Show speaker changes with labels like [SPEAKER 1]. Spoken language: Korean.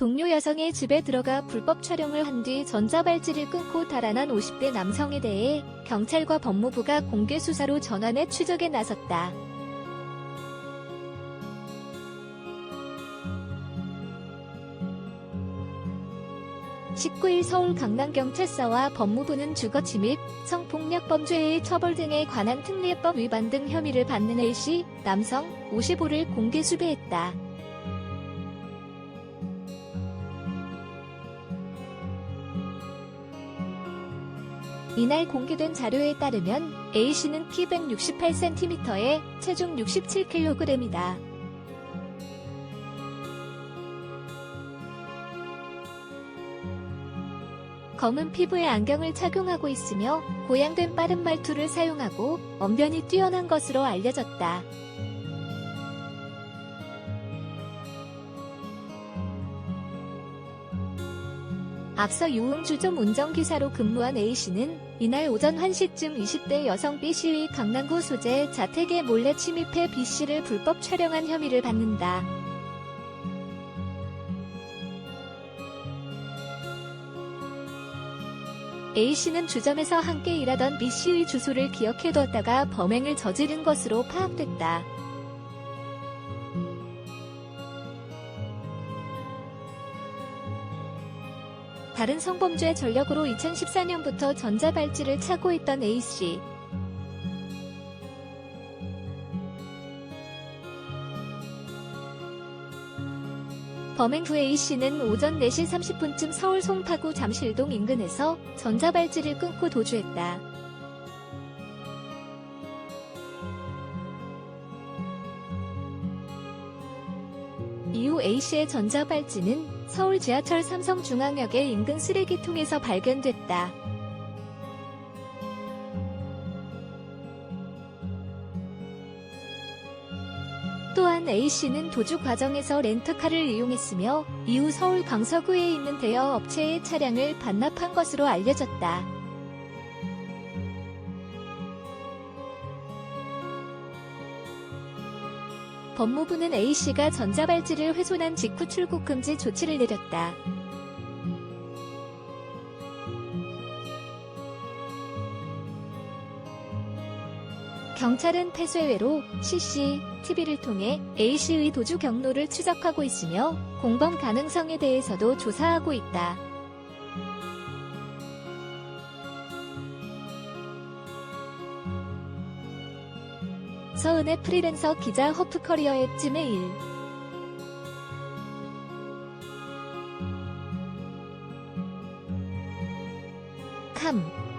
[SPEAKER 1] 동료 여성의 집에 들어가 불법 촬영을 한 뒤 전자발찌를 끊고 달아난 50대 남성에 대해 경찰과 법무부가 공개 수사로 전환해 추적에 나섰다. (19일) 서울 강남경찰서와 법무부는 주거 침입, 성폭력 범죄의 처벌 등에 관한 특례법 위반 등 혐의를 받는 A씨, 남성, 55를 공개 수배했다. 이날 공개된 자료에 따르면 A씨는 키 168cm에 체중 67kg이다. 검은 피부에 안경을 착용하고 있으며 고양된 빠른 말투를 사용하고 언변이 뛰어난 것으로 알려졌다. 앞서 유흥주점 운전기사로 근무한 A씨는 이날 오전 1시쯤 20대 여성 B씨의 강남구 소재 자택에 몰래 침입해 B씨를 불법 촬영한 혐의를 받는다. A씨는 주점에서 함께 일하던 B씨의 주소를 기억해두었다가 범행을 저지른 것으로 파악됐다. 다른 성범죄 전력으로 2014년부터 전자발찌를 차고 있던 A씨. 범행 후 A씨는 오전 4시 30분쯤 서울 송파구 잠실동 인근에서 전자발찌를 끊고 도주했다. 이후 A씨의 전자발찌는 서울 지하철 삼성중앙역의 인근 쓰레기통에서 발견됐다. 또한 A씨는 도주 과정에서 렌터카를 이용했으며 이후 서울 강서구에 있는 대여 업체의 차량을 반납한 것으로 알려졌다. 법무부는 A씨가 전자발찌를 훼손한 직후 출국 금지 조치를 내렸다. 경찰은 폐쇄회로 CCTV를 통해 A씨의 도주 경로를 추적하고 있으며 공범 가능성에 대해서도 조사하고 있다. 서은의 프리랜서 기자 허프커리어의 찜메일. 캄